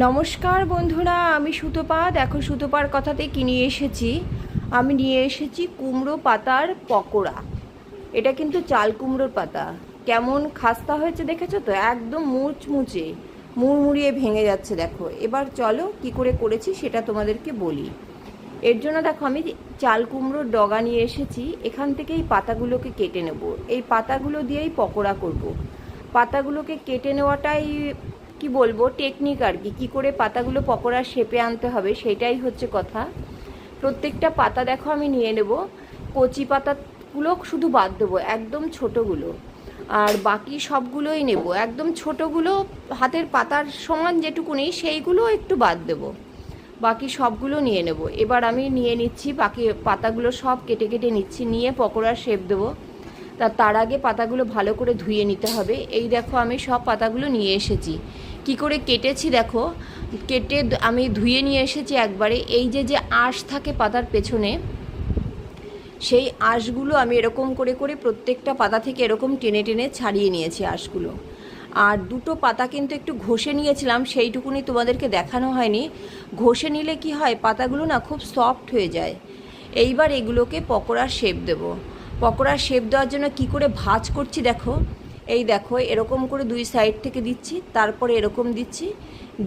নমস্কার বন্ধুরা, আমি সুতোপা দেখো সুতোপার কথাতে কি নিয়ে এসেছি? আমি নিয়ে এসেছি কুমড়ো পাতার পকোড়া। এটা কিন্তু চাল কুমড়োর পাতা। কেমন খাস্তা হয়েছে দেখেছ তো? একদম মুচমুচে। মুড়মুড়িয়ে ভেঙে যাচ্ছে, দেখো। এবার চলো কি করে করেছি সেটা তোমাদেরকে বলি। এর জন্য দেখো, আমি চাল কুমড়োর ডগা নিয়ে এসেছি। এখান থেকে এই পাতাগুলোকে কেটে নেব। এই পাতাগুলো দিয়েই পকোড়া করব। পাতাগুলোকে কেটে নেওয়াটাই কি বলব টেকনিক আর কি। কী করে পাতাগুলো পকোড়া শেপে আনতে হবে সেটাই হচ্ছে কথা। প্রত্যেকটা পাতা দেখো আমি নিয়ে নেব। কচি পাতাগুলো শুধু বাদ দেবো, একদম ছোটোগুলো। আর বাকি সবগুলোই নেব। একদম ছোটোগুলো হাতের পাতার সমান যেটুকুনি সেইগুলো একটু বাদ দেবো। বাকি সবগুলো নিয়ে নেব। এবার আমি নিয়ে নিচ্ছি, বাকি পাতাগুলো সব কেটে কেটে নিচ্ছি, নিয়ে পকোড়ার শেপ দেবো। তা তার আগে পাতাগুলো ভালো করে ধুয়ে নিতে হবে। এই দেখো আমি সব পাতাগুলো নিয়ে এসেছি। কি করে কেটেছি দেখো, কেটে আমি ধুয়ে নিয়ে এসেছি একবারে। এই যে যে আঁশ থাকে পাতার পেছনে, সেই আঁশগুলো আমি এরকম করে করে প্রত্যেকটা পাতা থেকে এরকম টেনে টেনে ছাড়িয়ে নিয়েছি আঁশগুলো। আর দুটো পাতা কিন্তু একটু ঘষে নিয়েছিলাম, সেইটুকুনি তোমাদেরকে দেখানো হয়নি। ঘষে নিলে কি হয়, পাতাগুলো না খুব সফট হয়ে যায়। এইবার এগুলোকে পকোড়ার শেপ দেবো। পকোড়ার শেপ দেওয়ার জন্য কি করে ভাজ করছি দেখো। এই দেখো, এরকম করে দুই সাইড থেকে দিচ্ছি, তারপরে এরকম দিচ্ছি,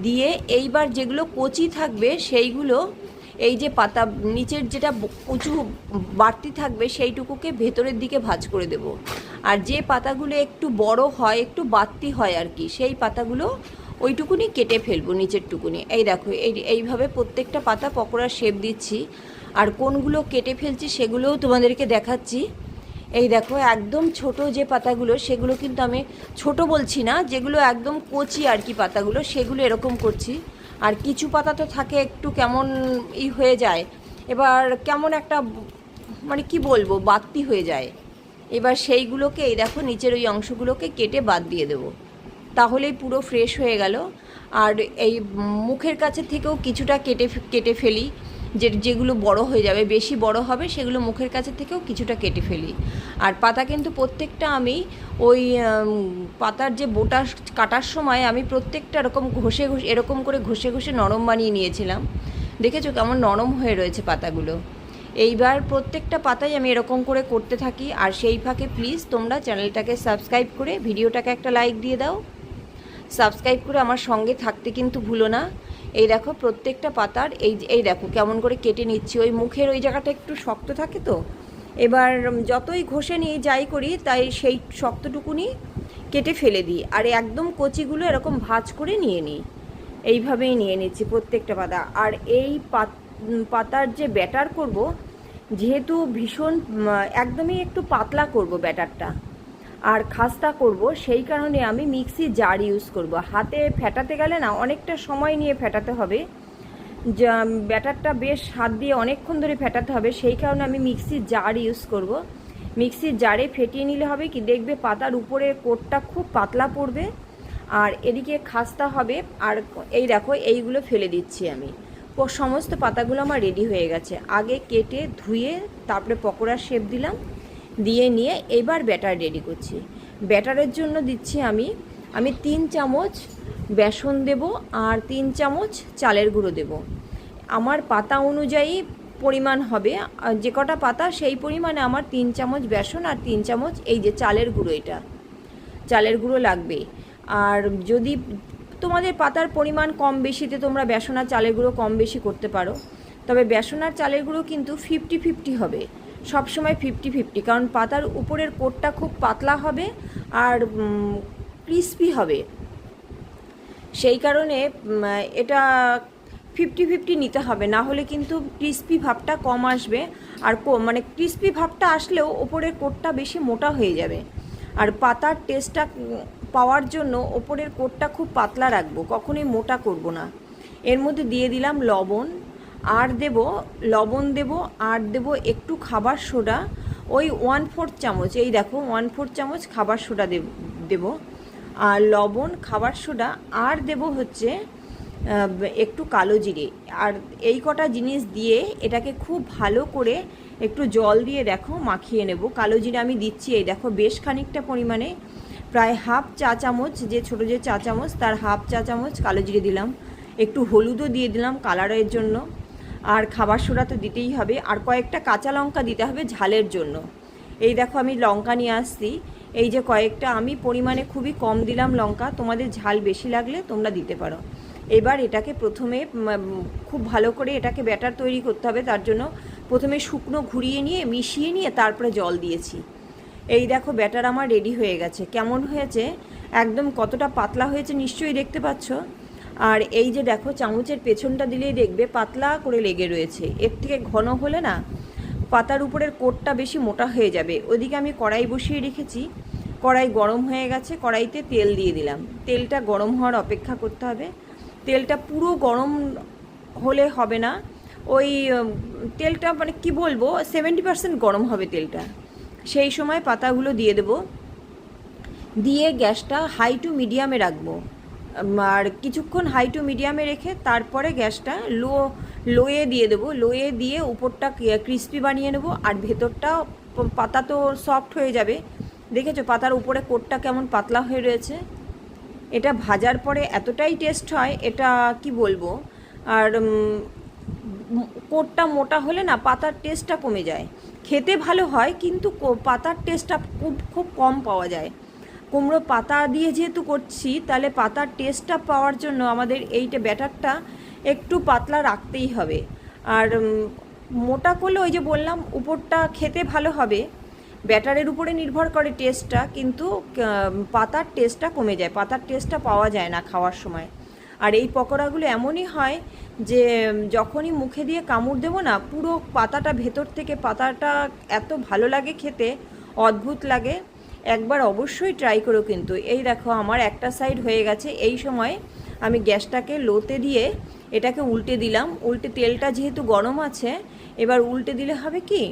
দিয়ে এইবার যেগুলো কচি থাকবে সেইগুলো, এই যে পাতা, নিচের যেটা উঁচু বাড়তি থাকবে সেইটুকুকে ভেতরের দিকে ভাজ করে দেব। আর যে পাতাগুলো একটু বড় হয়, একটু বাড়তি হয় আর কি, সেই পাতাগুলো ওইটুকুনি কেটে ফেলব নিচের টুকুনি। এই দেখো, এই, এইভাবে প্রত্যেকটা পাতা পকোড়ার শেপ দিচ্ছি। আর কোনগুলো কেটে ফেলছি সেগুলোও তোমাদেরকে দেখাচ্ছি। এই দেখো, একদম ছোট যে পাতাগুলো, সেগুলো কিন্তু আমি ছোট বলছি না, যেগুলো একদম কচি আর কি পাতাগুলো, সেগুলো এরকম করছি। আর কিছু পাতা তো থাকে একটু কেমন ই হয়ে যায়। এবার কেমন একটা মানে কি বলব বাত্তি হয়ে যায়। এবার সেইগুলোকে, এই দেখো, নিচের ওই অংশগুলোকে কেটে বাদ দিয়ে দেবো। তাহলেই পুরো ফ্রেশ হয়ে গেল। আর এই মুখের কাছে থেকেও কিছুটা কেটে কেটে ফেলি। যে যেগুলো বড় হয়ে যাবে, বেশি বড় হবে, সেগুলো মুখের কাছে থেকেও কিছুটা কেটে ফেলি। আর পাতা কিন্তু প্রত্যেকটা আমি ওই পাতার যে বোটা কাটার সময় আমি প্রত্যেকটা এরকম ঘষে ঘষে, এরকম করে ঘষে ঘষে নরম বানিয়ে নিয়েছিলাম। দেখেছ কেমন নরম হয়ে রয়েছে পাতাগুলো? এইবার প্রত্যেকটা পাতাই আমি এরকম করে করতে থাকি। আর সেই ফাঁকে প্লিজ তোমরা চ্যানেলটাকে সাবস্ক্রাইব করে, ভিডিওটাকে একটা লাইক দিয়ে দাও। সাবস্ক্রাইব করে আমার সঙ্গে থাকতে কিন্তু ভুলো না। এই দেখো, প্রত্যেকটা পাতার এই এই দেখো, কেমন করে কেটে নিচ্ছি। ওই মুখের ওই জায়গাটা একটু শক্ত থাকে তো? এবার যতই ঘষে নিই, যাই করি, তাই সেই শক্তটুকুনি কেটে ফেলে দিই। আর একদম কচিগুলো এরকম ভাজ করে নিয়ে নিই। এইভাবেই নিয়ে নিচ্ছি প্রত্যেকটা পাতা। আর এই পাতার যে ব্যাটার করব, যেহেতু ভীষণ একদমই একটু পাতলা করব ব্যাটারটা। আর খাস্তা করব, সেই কারণে আমি মিক্সি জার ইউজ করব। হাতে ফেটাতে গেলে না অনেকটা সময় নিয়ে ফেটাতে হবে। যা, ব্যাটারটা বেশ হাত দিয়ে অনেকক্ষণ ধরে ফেটাতে হবে, সেই কারণে আমি মিক্সির জার ইউজ করব। মিক্সির জারে ফেটিয়ে নিলে হবে কি, দেখবে পাতার উপরে কোটটা খুব পাতলা পড়বে আর এদিকে খাস্তা হবে আর এই দেখো, এইগুলো ফেলে দিচ্ছি আমি। সমস্ত পাতাগুলো আমার রেডি হয়ে গেছে। আগে কেটে ধুয়ে তারপরে পকোড়ার শেপ দিলাম। দিয়ে নিয়ে এবার ব্যাটার রেডি করছি। ব্যাটারের জন্য দিচ্ছি আমি আমি তিন চামচ বেসন দেব আর তিন চামচ চালের গুঁড়ো দেব। আমার পাতা অনুযায়ী পরিমাণ হবে যে কটা পাতা সেই পরিমাণে আমার তিন চামচ বেসন আর তিন চামচ এই যে চালের গুঁড়ো এটা। চালের গুঁড়ো লাগবে। আর যদি তোমাদের পাতার পরিমাণ কম বেশিতে তোমরা বেসন আর চালের গুঁড়ো কম বেশি করতে পারো, তবে বেসন আর চালের গুঁড়ো কিন্তু ফিফটি ফিফটি হবে। সবসময় ফিফটি ফিফটি কারণ পাতার উপরের কোটটা খুব পাতলা হবে আর ক্রিসপি হবে। সেই কারণে এটা ফিফটি ফিফটি নিতে হবে, না হলে কিন্তু ক্রিসপি ভাবটা কম আসবে। আর মানে ক্রিসপি ভাবটা আসলেও ওপরের কোটটা বেশি মোটা হয়ে যাবে। আর পাতার টেস্টটা পাওয়ার জন্য ওপরের কোটটা খুব পাতলা রাখব, কখনোই মোটা করব না। এর মধ্যে দিয়ে দিলাম লবণ আর দেব, লবণ দেব, আর দেব একটু খাবার সোডা, ওই ওয়ান ফোর্থ চামচ, এই দেখো ওয়ান ফোর্থ চামচ খাবার সোডা দেব আর লবণ, খাবার সোডা, আর দেব হচ্ছে একটু কালো জিরে। আর এই কটা জিনিস দিয়ে এটাকে খুব ভালো করে একটু জল দিয়ে দেখো মাখিয়ে নেব। কালো জিরে আমি দিচ্ছি, এই দেখো বেশ খানিকটা পরিমাণে। প্রায় হাফ চা চামচ, যে ছোটো যে চা চামচ, তার হাফ চা চামচ কালো জিরে দিলাম। একটু হলুদও দিয়ে দিলাম কালারের জন্য। আর খাবার সোডা তো দিতেই হবে। আর কয়েকটা কাঁচা লঙ্কা দিতে হবে ঝালের জন্য। এই দেখো আমি লঙ্কা নিয়ে আসছি। এই যে কয়েকটা, আমি পরিমাণে খুবই কম দিলাম লঙ্কা। তোমাদের ঝাল বেশি লাগলে তোমরা দিতে পারো। এবার এটাকে প্রথমে খুব ভালো করে এটাকে ব্যাটার তৈরি করতে হবে। তার জন্য প্রথমে শুকনো ঘুরিয়ে নিয়ে, মিশিয়ে নিয়ে তারপরে জল দিয়েছি। এই দেখো ব্যাটার আমার রেডি হয়ে গেছে। কেমন হয়েছে? একদম কতটা পাতলা হয়েছে নিশ্চয়ই দেখতে পাচ্ছ? আর এই যে দেখো, চামচের পেছনটা দিলেই দেখবে পাতলা করে লেগে রয়েছে। এর থেকে ঘন হলে না, পাতার উপরের কোটটা বেশি মোটা হয়ে যাবে। ওদিকে আমি কড়াই বসিয়ে রেখেছি। কড়াই গরম হয়ে গেছে, কড়াইতে তেল দিয়ে দিলাম। তেলটা গরম হওয়ার অপেক্ষা করতে হবে। তেলটা পুরো গরম হলে হবে না। ওই তেলটা মানে কি বলব সেভেন্টি পার্সেন্ট গরম হবে তেলটা। সেই সময় পাতাগুলো দিয়ে দেবো। দিয়ে গ্যাসটা হাই টু মিডিয়ামে রাখব। আর কিছুক্ষণ হাই টু মিডিয়ামে রেখে তারপরে গ্যাসটা লো লোয়ে দিয়ে দেবো। লোয়ে দিয়ে উপরটা ক্রিস্পি বানিয়ে নেব আর ভেতরটা পাতা তো সফট হয়ে যাবে। দেখেছ পাতার উপরে কোটটা কেমন পাতলা হয়ে রয়েছে? এটা ভাজার পরে এতটাই টেস্ট হয়, এটা কি বলব? আর কোটটা মোটা হলে না পাতার টেস্টটা কমে যায়। খেতে ভালো হয়, কিন্তু পাতার টেস্টটা খুব খুব কম পাওয়া যায়। কুমড়ো পাতা দিয়ে যেহেতু করছি, তাহলে পাতার টেস্টটা পাওয়ার জন্য আমাদের এইটা ব্যাটারটা একটু পাতলা রাখতেই হবে। আর মোটা করলে ওই যে বললাম, উপরটা খেতে ভালো হবে। ব্যাটারের উপরে নির্ভর করে টেস্টটা কিন্তু পাতার টেস্টটা কমে যায়, পাতার টেস্টটা পাওয়া যায় না খাওয়ার সময়। আর এই পকোড়াগুলো এমনই হয় যে, যখনই মুখে দিয়ে কামড় দেবো না, পুরো পাতাটা ভেতর থেকে পাতাটা এত ভালো লাগে খেতে, অদ্ভুত লাগে। একবার অবশ্যই ট্রাই করো কিন্তু। এই দেখো, আমার একটা সাইড হয়ে গেছে। এই সময় আমি গ্যাসটাকে লোতে দিয়ে এটাকে উল্টে দিলাম। উল্টে তেলটা যেহেতু গরম আছে, এবার উল্টে দিলে হবে কি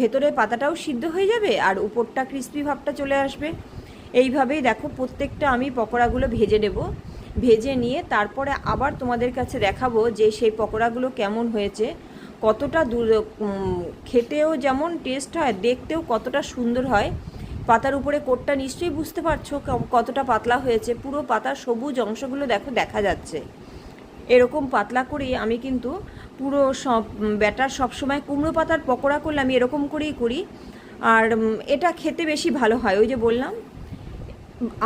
ভেতরে পাতাটাও সিদ্ধ হয়ে যাবে আর উপরটা ক্রিস্পি ভাবটা চলে আসবে। এইভাবেই দেখো, প্রত্যেকটা আমি পকোড়াগুলো ভেজে নেব। ভেজে নিয়ে তারপরে আবার তোমাদের কাছে দেখাবো যে সেই পকোড়াগুলো কেমন হয়েছে। কতটা দূর খেতেও যেমন টেস্ট হয়, দেখতেও কতটা সুন্দর হয়। পাতার উপরে কোটটা নিশ্চয়ই বুঝতে পারছ কতটা পাতলা হয়েছে। পুরো পাতার সবুজ অংশগুলো দেখো, দেখা যাচ্ছে। এরকম পাতলা করেই আমি কিন্তু পুরো সব ব্যাটার সবসময় কুমড়ো পাতার পকোড়া করলে আমি এরকম করেই করি। আর এটা খেতে বেশি ভালো হয়। ওই যে বললাম,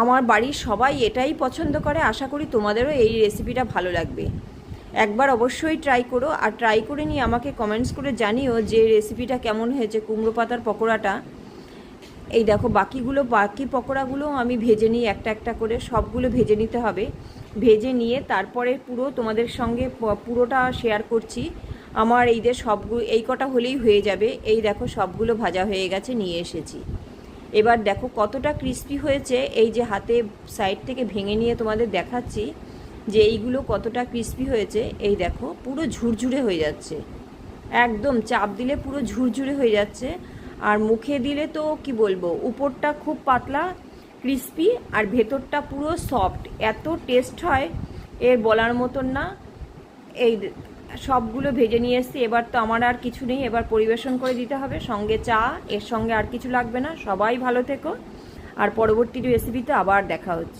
আমার বাড়ির সবাই এটাই পছন্দ করে। আশা করি তোমাদেরও এই রেসিপিটা ভালো লাগবে। একবার অবশ্যই ট্রাই করো। আর ট্রাই করে নিয়ে আমাকে কমেন্টস করে জানিও যে রেসিপিটা কেমন হয়েছে, কুমড়ো পাতার পকোড়াটা। এই দেখো, বাকিগুলো, বাকি পকোড়াগুলো আমি ভেজে নিই একটা একটা করে। সবগুলো ভেজে নিতে হবে। ভেজে নিয়ে তারপরে পুরো তোমাদের সঙ্গে পুরোটা শেয়ার করছি। আমার এই যে সবগুলো এই কটা হলেই হয়ে যাবে। এই দেখো, সবগুলো ভাজা হয়ে গেছে, নিয়ে এসেছি। এবার দেখো, কতটা ক্রিস্পি হয়েছে। এই যে হাতে সাইড থেকে ভেঙে নিয়ে তোমাদের দেখাচ্ছি যে এইগুলো কতটা ক্রিস্পি হয়েছে। এই দেখো, পুরো ঝুরঝুরে হয়ে যাচ্ছে। একদম, চাপ দিলে পুরো ঝুরঝুরে হয়ে যাচ্ছে। আর মুখে দিলে তো কি বলব, উপরটা খুব পাতলা ক্রিস্পি আর ভেতরটা পুরো সফট এত টেস্ট হয়, এর বলার মতন না। এই সবগুলো ভেজে নিয়ে এসেছি, এবার তো আমার আর কিছু নেই, এবার পরিবেশন করে দিতে হবে। সঙ্গে চা, এর সঙ্গে আর কিছু লাগবে না। সবাই ভালো থেকো। আর পরবর্তী রেসিপিতে আবার দেখা হচ্ছে।